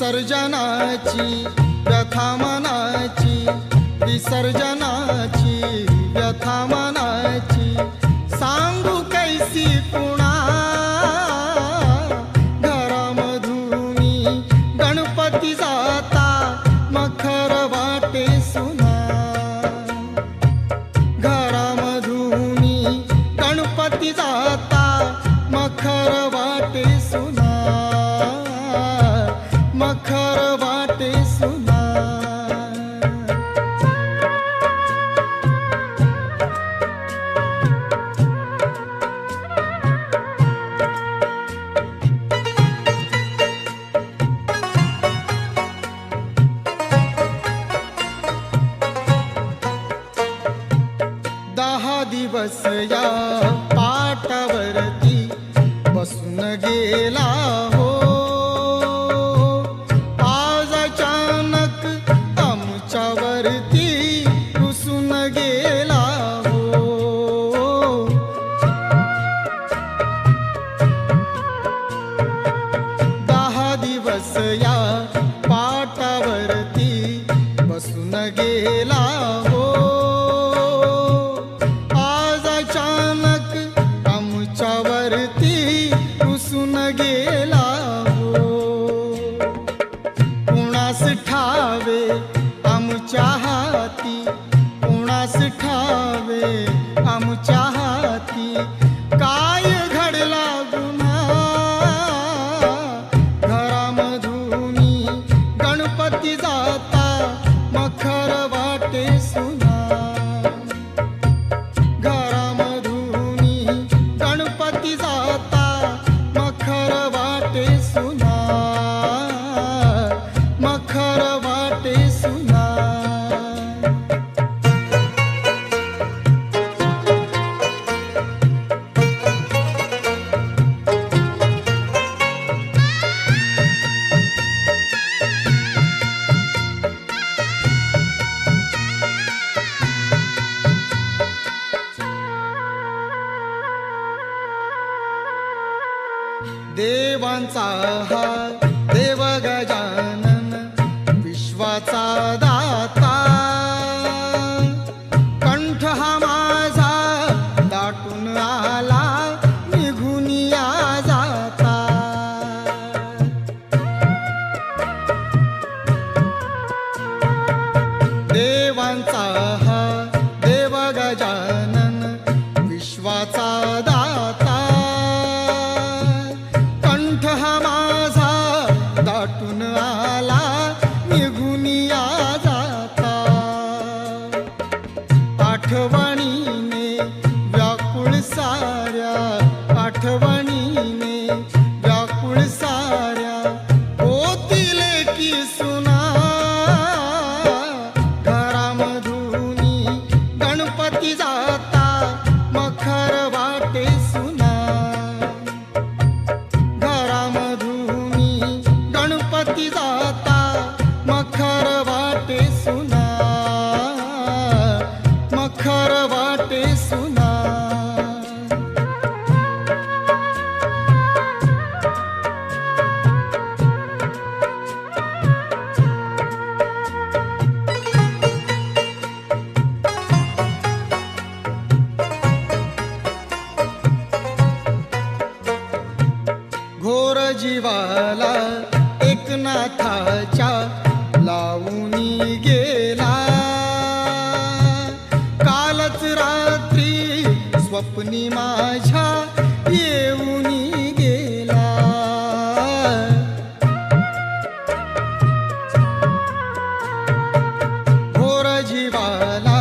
विसर्जनाची व्यथा मनाची विसर्जनाची व्यथा दहा दिवस या पाटावरती बसून गेला हो. आज अचानक आमच्यावरती रुसून गेला हो. दहा दिवस या पाटावरती बसून गेला सुना देवांचा हा देव गजानन विश्वाचा दाता. कंठ हा माझा दाटून आला निघून या जाता. देवांचा हा देव गजानन विश्वाचा दाता. साऱ्या आठवणीने व्याकुळ साऱ्या होतील की सुना घरामधून गणपती जाता मखर वाटे सुना. घरामधून गणपती जाता मखर वाटे सुना. मखर वाटे सुना. एकनाथाच्या लावून गेला. कालच रात्री स्वप्नी माझ्या येऊन गेला. घोर जीवाला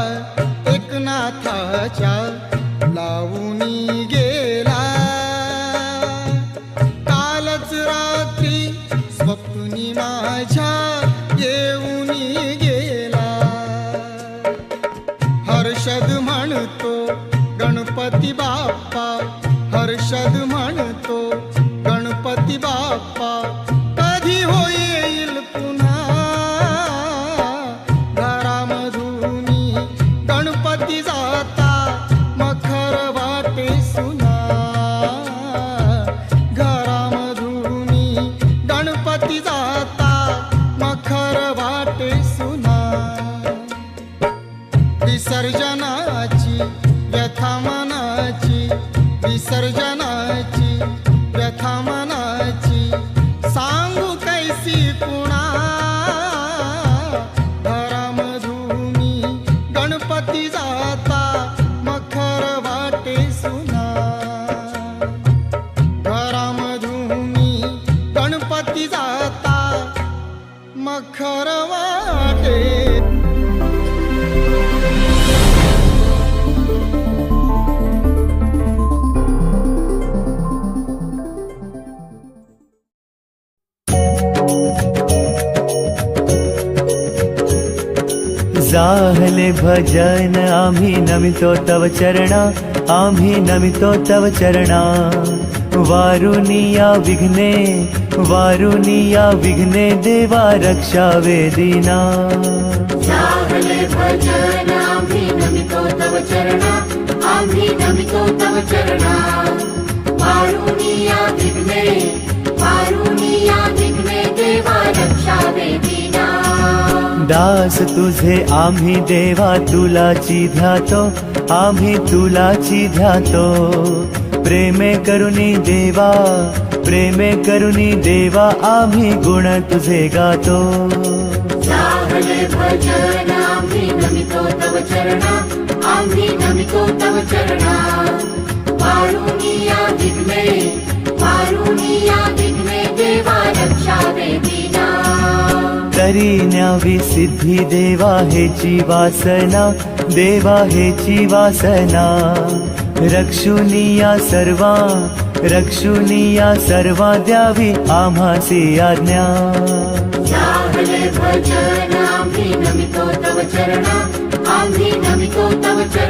एकनाथाच्या सांगू कैसी कुणा घरामधूनी गणपती जाता मखर वाटे सुना. घरामधूनी गणपती जाता मखर वाटे जाहले भजन आम्ही नमितो तव चरणा आम्ही नमितो तव चरणा। वारुनिया विघ्ने वारुनिया विघ्ने देवा रक्षा वेदिना। चरणा आम्ही नमितो तव चरणा। पारुनिया विघ्ने दास तुझे आम्ही देवा तुलाची ध्यातो आम्ही तुलाची ध्यातो. प्रेमे करुणी देवा प्रेमे करुणी देवा आम्ही गुण तुझे गातो. आम्ही नमितो तव चरणा आम्ही नमितो तव चरणा. तरी न्यावी सिद्धी देवा हेची वासना देवा हेची वासना रक्षुनिया सर्वा रक्षुनिया सर्वा द्यावी आम्हासी आज्ञा. चाहले भजन आम्ही नमितो तव चरणा आम्ही नमितो तव चरणा.